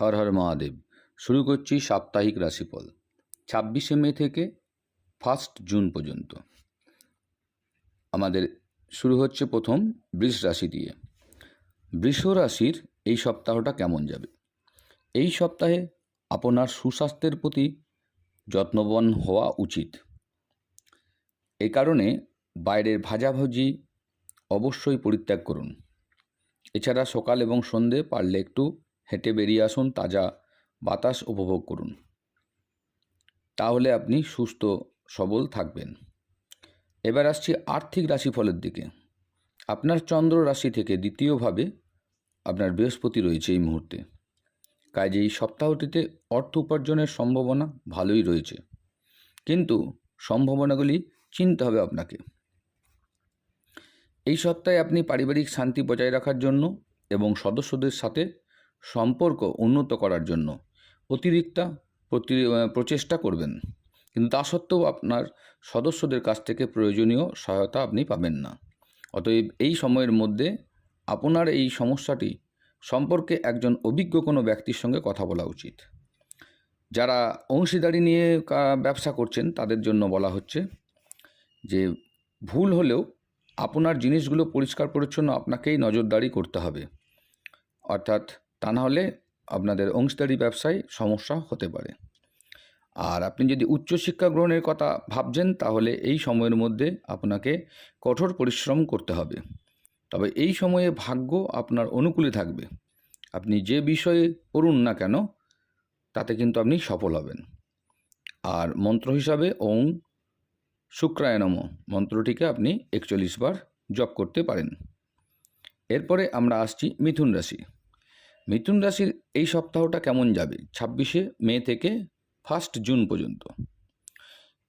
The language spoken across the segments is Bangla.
হর হর মহাদেব, শুরু করছি সাপ্তাহিক রাশিফল, ছাব্বিশে মে থেকে ফার্স্ট জুন পর্যন্ত। আমাদের শুরু হচ্ছে প্রথম বৃষ রাশি দিয়ে। বৃষ রাশির এই সপ্তাহটা কেমন যাবে? এই সপ্তাহে আপনার সুস্বাস্থ্যের প্রতি যত্নবান হওয়া উচিত। এই কারণে বাইরের ভাজাভুজি অবশ্যই পরিত্যাগ করুন। এছাড়া সকাল এবং সন্ধে পারলে একটু হেঁটে বেরিয়ে আসুন তাজা বাতাস উপভোগ করুন। তাহলে আপনি সুস্থ, সবল থাকবেন। এবার আসছি আর্থিক রাশিফলের দিকে। আপনার চন্দ্র রাশি থেকে দ্বিতীয়ভাবে আপনার বৃহস্পতি রয়েছে এই মুহূর্তে। কাজে এই সপ্তাহটিতে অর্থ উপার্জনের সম্ভাবনা ভালোই রয়েছে। কিন্তু সম্ভাবনাগুলি চিনতে হবে আপনাকে। এই সপ্তাহে আপনি পারিবারিক শান্তি বজায় রাখার জন্য এবং সদস্যদের সাথে সম্পর্ক উন্নত করার জন্য অতিরিক্ত প্রচেষ্টা করবেন। কিন্তু তা সত্ত্বেও আপনার সদস্যদের কাছ থেকে প্রয়োজনীয় সহায়তা আপনি পাবেন না। অতএব এই সময়ের মধ্যে আপনার এই সমস্যাটি সম্পর্কে একজন অভিজ্ঞ কোনো ব্যক্তির সঙ্গে কথা বলা উচিত। যারা অংশীদারি নিয়ে ব্যবসা করছেন তাদের জন্য বলা হচ্ছে যে, ভুল হলেও আপনার জিনিসগুলো পরিষ্কার পরিচ্ছন্ন আপনাকেই নজরদারি করতে হবে। অর্থাৎ তা না হলে আপনাদের অংশীদারি ব্যবসায় সমস্যা হতে পারে। আর আপনি যদি উচ্চশিক্ষা গ্রহণের কথা ভাবছেন, তাহলে এই সময়ের মধ্যে আপনাকে কঠোর পরিশ্রম করতে হবে। তবে এই সময়ে ভাগ্য আপনার অনুকূলে থাকবে। আপনি যে বিষয়ে পড়ুন না কেন, তাতে কিন্তু আপনি সফল হবেন। আর মন্ত্র হিসাবে ওং শুক্রায়নম মন্ত্রটিকে আপনি একচল্লিশ বার জপ করতে পারেন। এরপরে আমরা আসছি মিথুন রাশি। মিথুন রাশির এই সপ্তাহটা কেমন যাবে? ছাব্বিশে মে থেকে ফার্স্ট জুন পর্যন্ত।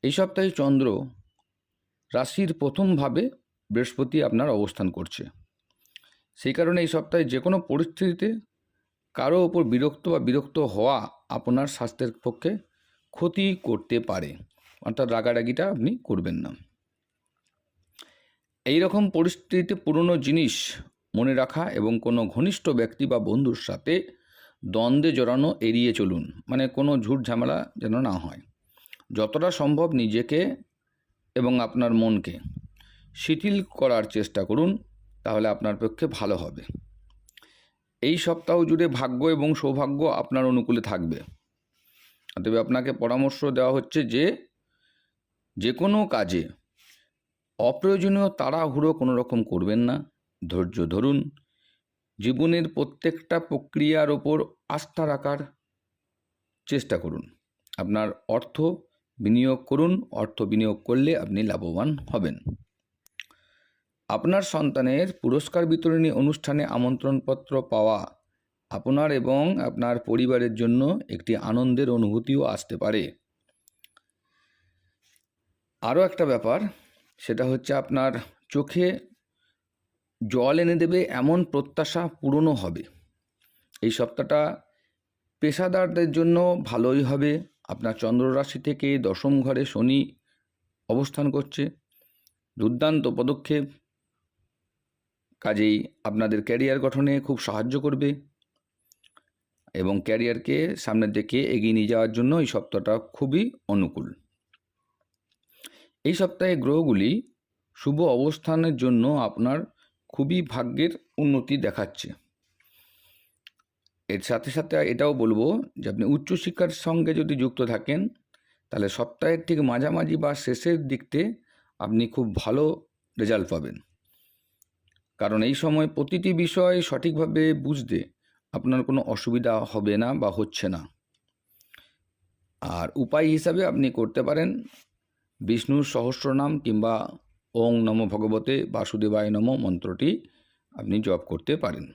এই সপ্তাহে চন্দ্র রাশির প্রথমভাবে বৃহস্পতি আপনার অবস্থান করছে। সেই কারণে এই সপ্তাহে যে কোনো পরিস্থিতিতে কারও ওপর বিরক্ত বা বিরক্ত হওয়া আপনার স্বাস্থ্যের পক্ষে ক্ষতি করতে পারে। অর্থাৎ রাগারাগিটা আপনি করবেন না। এই রকম পরিস্থিতিতে পুরনো জিনিস মনে রাখা এবং কোনো ঘনিষ্ঠ ব্যক্তি বা বন্ধুর সাথে দ্বন্দ্বে জড়ানো এড়িয়ে চলুন। মানে কোনো ঝুট ঝামেলা যেন না হয়। যতটা সম্ভব নিজেকে এবং আপনার মনকে শিথিল করার চেষ্টা করুন, তাহলে আপনার পক্ষে ভালো হবে। এই সপ্তাহ জুড়ে ভাগ্য এবং সৌভাগ্য আপনার অনুকূলে থাকবে। তবে আপনাকে পরামর্শ দেওয়া হচ্ছে যে যে কোনো কাজে অপ্রয়োজনীয় তাড়াহুড়ো কোনো রকম করবেন না। ধৈর্য ধরুন। জীবনের প্রত্যেকটা প্রক্রিয়ার ওপর আস্থা রাখার চেষ্টা করুন। আপনার অর্থ বিনিয়োগ করুন। অর্থ বিনিয়োগ করলে আপনি লাভবান হবেন। আপনার সন্তানের পুরস্কার বিতরণী অনুষ্ঠানে আমন্ত্রণপত্র পাওয়া আপনার এবং আপনার পরিবারের জন্য একটি আনন্দের অনুভূতিও আসতে পারে। আরও একটা ব্যাপার, সেটা হচ্ছে আপনার চোখে জল এনে দেবে এমন প্রত্যাশা পূরণও হবে। এই সপ্তাহটা পেশাদারদের জন্য ভালোই হবে। আপনার চন্দ্ররাশি থেকে দশম ঘরে শনি অবস্থান করছে। দুর্দান্ত পদক্ষেপ কাজেই আপনাদের ক্যারিয়ার গঠনে খুব সাহায্য করবে এবং ক্যারিয়ারকে সামনের দিকে এগিয়ে নিয়ে যাওয়ার জন্য এই সপ্তাহটা খুবই অনুকূল। এই সপ্তাহে গ্রহগুলি শুভ অবস্থানের জন্য আপনার খুবই ভাগ্যের উন্নতি দেখাচ্ছে। এর সাথে সাথে এটাও বলব যে আপনি উচ্চশিক্ষার সঙ্গে যদি যুক্ত থাকেন, তাহলে সপ্তাহের ঠিক মাঝামাঝি বা শেষের দিকতে আপনি খুব ভালো রেজাল্ট পাবেন। কারণ এই সময় প্রতিটি বিষয় সঠিকভাবে বুঝতে আপনার কোনো অসুবিধা হবে না বা হচ্ছে না। আর উপায় হিসাবে আপনি করতে পারেন, বিষ্ণুর সহস্রনাম কিংবা ওং নম ভগবতে বাসুদেবায় নম মন্ত্রটি আপনি জপ করতে পারেন।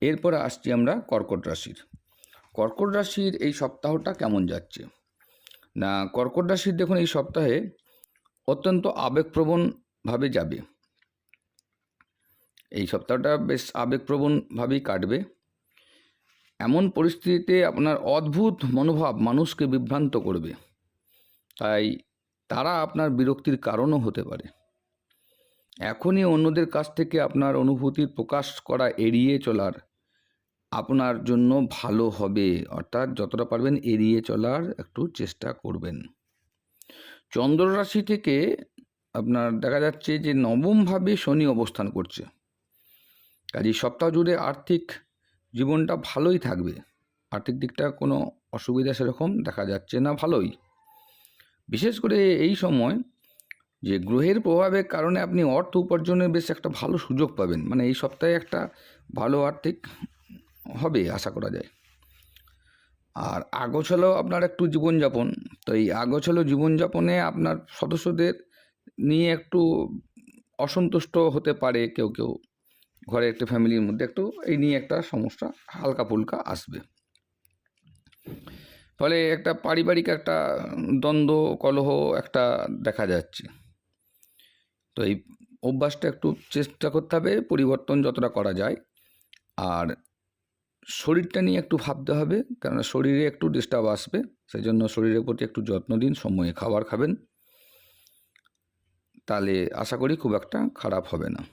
এরপরে আসছি আমরা কর্কট রাশির। কর্কট রাশির এই সপ্তাহটা কেমন যাচ্ছে? না, কর্কট রাশির দেখুন এই সপ্তাহে অত্যন্ত আবেগপ্রবণভাবে যাবে। এই সপ্তাহটা বেশ আবেগপ্রবণভাবেই কাটবে। এমন পরিস্থিতিতে আপনার অদ্ভুত মনোভাব মানুষকে বিভ্রান্ত করবে। তাই তারা আপনার বিরক্তির কারণও হতে পারে। এখনই অন্যদের কাছ থেকে আপনার অনুভূতির প্রকাশ করা এড়িয়ে চলার আপনার জন্য ভালো হবে। অর্থাৎ যতটা পারবেন এড়িয়ে চলার একটু চেষ্টা করবেন। চন্দ্র রাশি থেকে আপনার দেখা যাচ্ছে যে নবমভাবে শনি অবস্থান করছে। কাজে সপ্তাহ জুড়ে আর্থিক জীবনটা ভালোই থাকবে। আর্থিক দিকটা কোনো অসুবিধা সেরকম দেখা যাচ্ছে না ভালোই। বিশেষ করে এই সময় যে গ্রহের প্রভাবের কারণে আপনি অর্থ উপার্জনের বেশ একটা ভালো সুযোগ পাবেন। মানে এই সপ্তাহে একটা ভালো আর্থিক হবে আশা করা যায়। আর আগোছালো আপনার একটু জীবনযাপন। তো এই আগোছালো জীবনযাপনে আপনার সদস্যদের নিয়ে একটু অসন্তুষ্ট হতে পারে কেউ কেউ। ঘরে একটা ফ্যামিলির মধ্যে একটু এই নিয়ে একটা সমস্যা হালকা ফুলকা আসবে। ফলে একটা পারিবারিক একটা দ্বন্দ্ব, কলহ একটা দেখা যাচ্ছে। তো এই অভ্যাসটা একটু চেষ্টা করতে হবে, পরিবর্তন যতটা করা যায়। আর শরীরটা নিয়ে একটু ভাবতে হবে, কেননা শরীরে একটু ডিস্টার্ব আসবে সেই জন্য শরীরের প্রতি একটু যত্ন দিন, সময়ে খাবার খাবেন। তাহলে আশা করি খুব একটা খারাপ হবে না।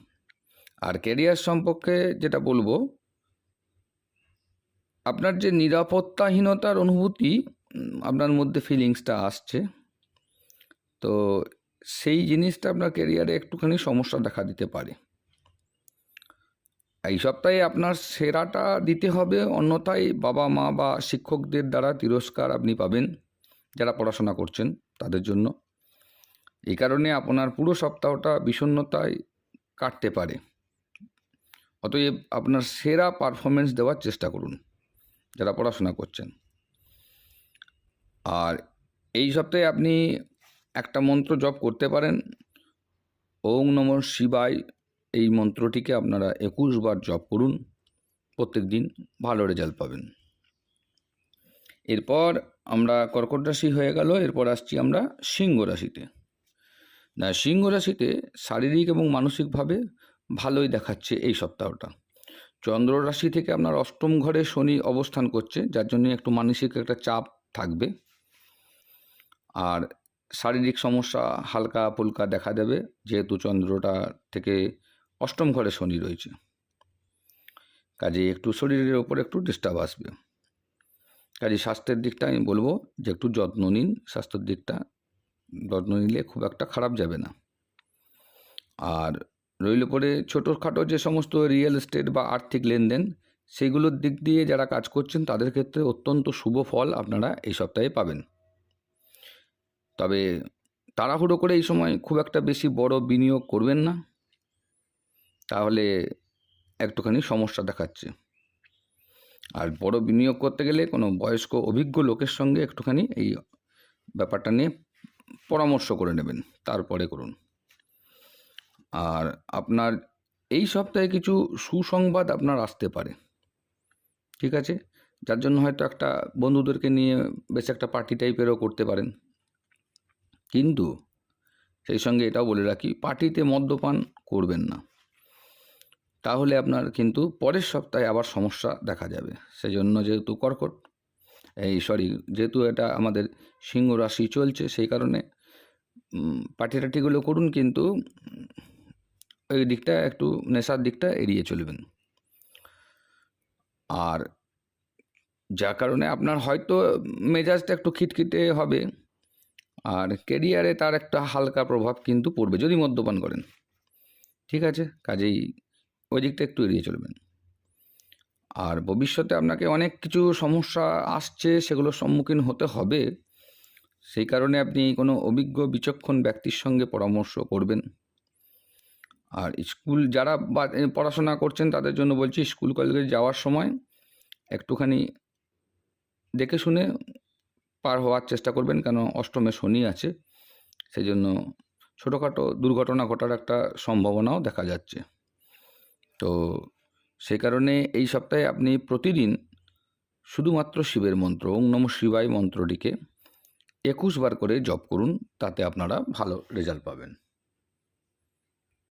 আর ক্যারিয়ার সম্পর্কে যেটা বলব আপনার যে নিরাপত্তাহীনতার অনুভূতি আপনার মধ্যে ফিলিংসটা আসছে। তো সেই জিনিসটা আপনার ক্যারিয়ারে একটুখানি সমস্যা দেখা দিতে পারে। এই সপ্তাহে আপনার সেরাটা দিতে হবে অন্যথায় বাবা মা বা শিক্ষকদের দ্বারা তিরস্কার আপনি পাবেন, যারা পড়াশোনা করছেন তাদের জন্য। এই কারণে আপনার পুরো সপ্তাহটা বিষণ্ণতায় কাটতে পারে। অতএব আপনার সেরা পারফরমেন্স দেওয়ার চেষ্টা করুন। যারা পড়াশোনা করছেন। আর এই সপ্তাহে আপনি একটা মন্ত্র জপ করতে পারেন। ওং নম শিবায় এই মন্ত্রটিকে আপনারা একুশ বার জপ করুন। প্রত্যেক দিন ভালো রেজাল্ট পাবেন। এরপর আমরা কর্কট রাশি হয়ে গেল, এরপর আসছি আমরা সিংহ রাশিতে। না, সিংহ রাশিতে শারীরিক এবং মানসিকভাবে ভালোই দেখাচ্ছে এই সপ্তাহটা। চন্দ্র রাশি থেকে আপনার অষ্টম ঘরে শনি অবস্থান করছে, যার জন্য একটু মানসিক একটা চাপ থাকবে। আর শারীরিক সমস্যা হালকা ফুলকা দেখা দেবে, যেহেতু চন্দ্রটা থেকে অষ্টম ঘরে শনি রয়েছে। কাজে একটু শরীরের ওপর একটু ডিস্টার্ব আসবে। কাজে স্বাস্থ্যের দিকটা আমি বলব যে একটু যত্ন নিন, স্বাস্থ্যের দিকটা যত্ন নিলে খুব একটা খারাপ যাবে না। আর রইল পরে ছোটোখাটো যে সমস্ত রিয়েল এস্টেট বা আর্থিক লেনদেন, সেগুলোর দিক দিয়ে যারা কাজ করছেন, তাদের ক্ষেত্রে অত্যন্ত শুভ ফল আপনারা এই সপ্তাহে পাবেন। তবে তাড়াহুড়ো করে এই সময় খুব একটা বেশি বড় বিনিয়োগ করবেন না। তাহলে একটুখানি সমস্যা দেখাচ্ছে। আর বড় বিনিয়োগ করতে গেলে কোনো বয়স্ক অভিজ্ঞ লোকের সঙ্গে একটুখানি এই ব্যাপারটা নিয়ে পরামর্শ করে নেবেন, তারপরে করুন। আর আপনার এই সপ্তাহে কিছু সুসংবাদ আপনার আসতে পারে। ঠিক আছে? যার জন্য হয়তো একটা বন্ধুদেরকে নিয়ে বেশ একটা পার্টি টাইপেরও করতে পারেন। কিন্তু সেই সঙ্গে এটাও বলে রাখি পার্টিতে মদ্যপান করবেন না। তাহলে আপনার কিন্তু পরের সপ্তাহে আবার সমস্যা দেখা যাবে। সেই জন্য যেহেতু কর্কট, এই সরি যেহেতু এটা আমাদের সিংহ রাশি চলছে, সেই কারণে পার্টি টাটিগুলো করুন কিন্তু ওই দিকটা একটু নেশার দিকটা এড়িয়ে চলবেন। আর যার কারণে আপনার হয়তো মেজাজটা একটু খিটখিটে হবে, আর কেরিয়ারে তার একটা হালকা প্রভাব কিন্তু পড়বে যদি মদ্যপান করেন। ঠিক আছে? কাজেই ওই দিকটা একটু এড়িয়ে চলবেন। আর ভবিষ্যতে আপনাকে অনেক কিছু সমস্যা আসছে সেগুলোর সম্মুখীন হতে হবে। সেই কারণে আপনি কোনো অভিজ্ঞ, বিচক্ষণ ব্যক্তির সঙ্গে পরামর্শ করবেন। আর স্কুল যারা পড়াশোনা করছেন তাদের জন্য বলছি স্কুল কলেজে যাওয়ার সময় একটুখানি দেখে শুনে পার হওয়ার চেষ্টা করবেন কেন অষ্টমে শনি আছে। সেই জন্য ছোটোখাটো দুর্ঘটনা ঘটার একটা সম্ভাবনাও দেখা যাচ্ছে। তো সেই কারণে এই সপ্তাহে আপনি প্রতিদিন শুধুমাত্র শিবের মন্ত্র, ওং নম শিবায় মন্ত্রটিকে একুশ বার করে জপ করুন, তাতে আপনারা ভালো রেজাল্ট পাবেন।